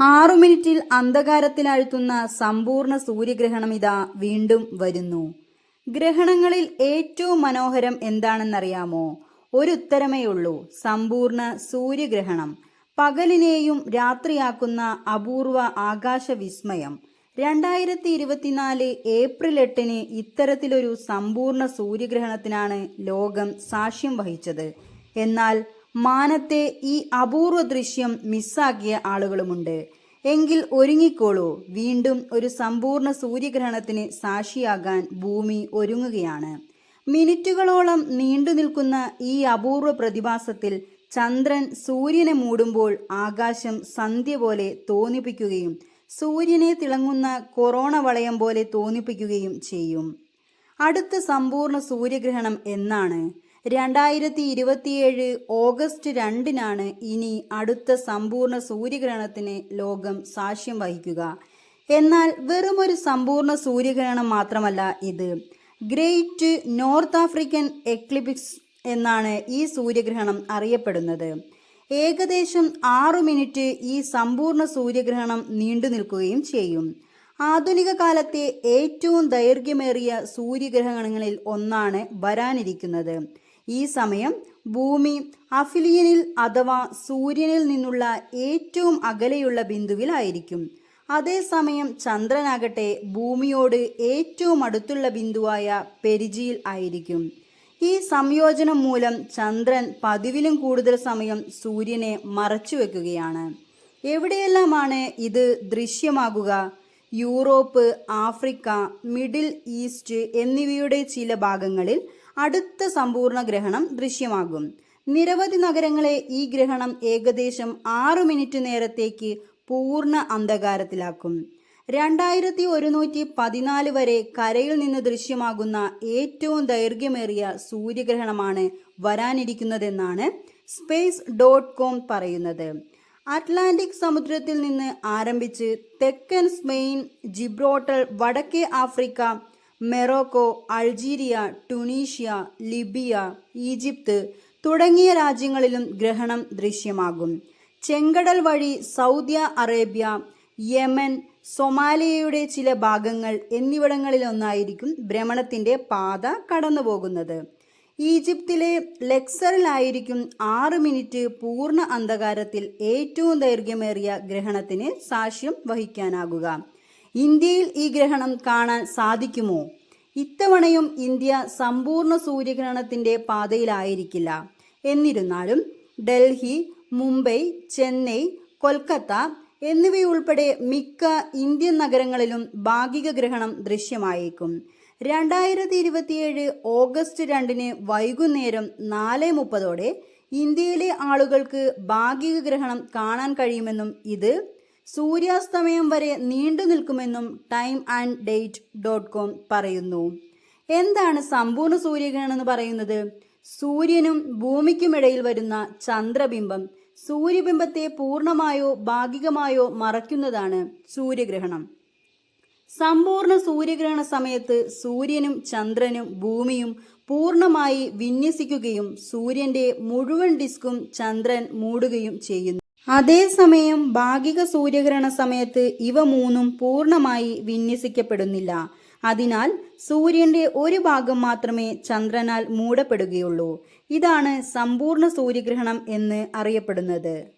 ആറു മിനിറ്റിൽ അന്ധകാരത്തിലാഴ്ത്തുന്ന സമ്പൂർണ സൂര്യഗ്രഹണം ഇതാ വീണ്ടും വരുന്നു. ഗ്രഹണങ്ങളിൽ ഏറ്റവും മനോഹരം എന്താണെന്നറിയാമോ? ഒരു ഉത്തരമേ ഉള്ളൂ. സമ്പൂർണ സൂര്യഗ്രഹണം. പകലിനെയും രാത്രിയാക്കുന്ന അപൂർവ ആകാശ വിസ്മയം രണ്ടായിരത്തി ഇരുപത്തിനാല് ഏപ്രിൽ എട്ടിന് ഇത്തരത്തിലൊരു സമ്പൂർണ സൂര്യഗ്രഹണത്തിനാണ് ലോകം സാക്ഷ്യം വഹിച്ചത്. എന്നാൽ മാനത്തെ ഈ അപൂർവ ദൃശ്യം മിസ്സാക്കിയ ആളുകളുമുണ്ട്. എങ്കിൽ ഒരുങ്ങിക്കോളൂ. വീണ്ടും ഒരു സമ്പൂർണ സൂര്യഗ്രഹണത്തിന് സാക്ഷിയാകാൻ ഭൂമി ഒരുങ്ങുകയാണ്. മിനിറ്റുകളോളം നീണ്ടു നിൽക്കുന്ന ഈ അപൂർവ പ്രതിഭാസത്തിൽ ചന്ദ്രൻ സൂര്യനെ മൂടുമ്പോൾ ആകാശം സന്ധ്യ പോലെ തോന്നിപ്പിക്കുകയും സൂര്യനെ തിളങ്ങുന്ന കൊറോണ വളയം പോലെ തോന്നിപ്പിക്കുകയും ചെയ്യും. അടുത്ത സമ്പൂർണ സൂര്യഗ്രഹണം എന്നാണ്. രണ്ടായിരത്തി ഇരുപത്തിയേഴ് ഓഗസ്റ്റ് രണ്ടിനാണ് ഇനി അടുത്ത സമ്പൂർണ സൂര്യഗ്രഹണത്തിന് ലോകം സാക്ഷ്യം വഹിക്കുക. എന്നാൽ വെറുമൊരു സമ്പൂർണ സൂര്യഗ്രഹണം മാത്രമല്ല ഇത്. ഗ്രേറ്റ് നോർത്ത് ആഫ്രിക്കൻ എക്ലിപിക്സ് എന്നാണ് ഈ സൂര്യഗ്രഹണം അറിയപ്പെടുന്നത്. ഏകദേശം ആറു മിനിറ്റ് ഈ സമ്പൂർണ സൂര്യഗ്രഹണം നീണ്ടു നിൽക്കുകയും ചെയ്യും. ആധുനിക കാലത്തെ ഏറ്റവും ദൈർഘ്യമേറിയ സൂര്യഗ്രഹണങ്ങളിൽ ഒന്നാണ് വരാനിരിക്കുന്നത്. ഈ സമയം ഭൂമി അഫിലിയനിൽ അഥവാ സൂര്യനിൽ നിന്നുള്ള ഏറ്റവും അകലെയുള്ള ബിന്ദുവിലായിരിക്കും അതേസമയം ചന്ദ്രനാകട്ടെ ഭൂമിയോട് ഏറ്റവും അടുത്തുള്ള ബിന്ദുവായ പെരിജിയിൽ ആയിരിക്കും. ഈ സംയോജനം മൂലം ചന്ദ്രൻ പതിവിലും കൂടുതൽ സമയം സൂര്യനെ മറച്ചു വെക്കുകയാണ്. എവിടെയെല്ലാമാണ് ഇത് ദൃശ്യമാകുക? യൂറോപ്പ് ആഫ്രിക്ക മിഡിൽ ഈസ്റ്റ് എന്നിവയുടെ ചില ഭാഗങ്ങളിൽ അടുത്ത സമ്പൂർണ ഗ്രഹണം ദൃശ്യമാകും. നിരവധി നഗരങ്ങളെ ഈ ഗ്രഹണം ഏകദേശം ആറു മിനിറ്റ് നേരത്തേക്ക് പൂർണ അന്ധകാരത്തിലാക്കും. രണ്ടായിരത്തി ഒരുന്നൂറ്റി പതിനാല് വരെ കരയിൽ നിന്ന് ദൃശ്യമാകുന്ന ഏറ്റവും ദൈർഘ്യമേറിയ സൂര്യഗ്രഹണമാണ് വരാനിരിക്കുന്നതെന്നാണ് സ്പേസ് ഡോട്ട് കോം പറയുന്നത്. അറ്റ്ലാന്റിക് സമുദ്രത്തിൽ നിന്ന് ആരംഭിച്ച് തെക്കൻ സ്പെയിൻ ജിബ്രോട്ടൽ വടക്കേ Africa Morocco Algeria Tunisia Libya Egypt തുടങ്ങിയ രാജ്യങ്ങളിലും ഗ്രഹണം ദൃശ്യമാകും. ചെങ്കടൽ വഴി സൗദി അറേബ്യ യമൻ സൊമാലിയയുടെ ചില ഭാഗങ്ങൾ എന്നിവിടങ്ങളിലൊന്നായിരിക്കും ഭ്രമണത്തിന്റെ പാത കടന്നുപോകുന്നത്. ഈജിപ്തിലെ ലെക്സറിലായിരിക്കും ആറ് മിനിറ്റ് പൂർണ അന്ധകാരത്തിൽ ഏറ്റവും ദൈർഘ്യമേറിയ ഗ്രഹണത്തിന് സാക്ഷ്യം വഹിക്കാനാകുക. ഇന്ത്യയിൽ ഈ ഗ്രഹണം കാണാൻ സാധിക്കുമോ? ഇത്തവണയും ഇന്ത്യ സമ്പൂർണ സൂര്യഗ്രഹണത്തിന്റെ പാതയിലായിരിക്കില്ല. എന്നിരുന്നാലും ഡൽഹി മുംബൈ ചെന്നൈ കൊൽക്കത്ത എന്നിവയുൾപ്പെടെ മിക്ക ഇന്ത്യൻ നഗരങ്ങളിലും ഭാഗിക ഗ്രഹണം ദൃശ്യമായേക്കും. രണ്ടായിരത്തി ഇരുപത്തിയേഴ് ഓഗസ്റ്റ് രണ്ടിന് വൈകുന്നേരം നാല് മുപ്പതോടെ ഇന്ത്യയിലെ ആളുകൾക്ക് ഭാഗിക ഗ്രഹണം കാണാൻ കഴിയുമെന്നും ഇത് സൂര്യാസ്തമയം വരെ നീണ്ടു നിൽക്കുമെന്നും time and date dot com പറയുന്നു. എന്താണ് സമ്പൂർണ സൂര്യഗ്രഹണം എന്ന് പറയുന്നത്? സൂര്യനും ഭൂമിക്കുമിടയിൽ വരുന്ന ചന്ദ്രബിംബം സൂര്യബിംബത്തെ പൂർണമായോ ഭാഗികമായോ മറയ്ക്കുന്നതാണ് സൂര്യഗ്രഹണം. സമ്പൂർണ സൂര്യഗ്രഹണ സമയത്ത് സൂര്യനും ചന്ദ്രനും ഭൂമിയും പൂർണമായി വിന്യസിക്കുകയും സൂര്യന്റെ മുഴുവൻ ഡിസ്കും ചന്ദ്രൻ മൂടുകയും ചെയ്യുന്നു. അതേസമയം ഭാഗിക സൂര്യഗ്രഹണ സമയത്ത് ഇവ മൂന്നും പൂർണമായി വിന്യസിക്കപ്പെടുന്നില്ല. അതിനാൽ സൂര്യന്റെ ഒരു ഭാഗം മാത്രമേ ചന്ദ്രനാൽ മൂടപ്പെടുകയുള്ളൂ. ഇതാണ് സമ്പൂർണ സൂര്യഗ്രഹണം എന്ന് അറിയപ്പെടുന്നത്.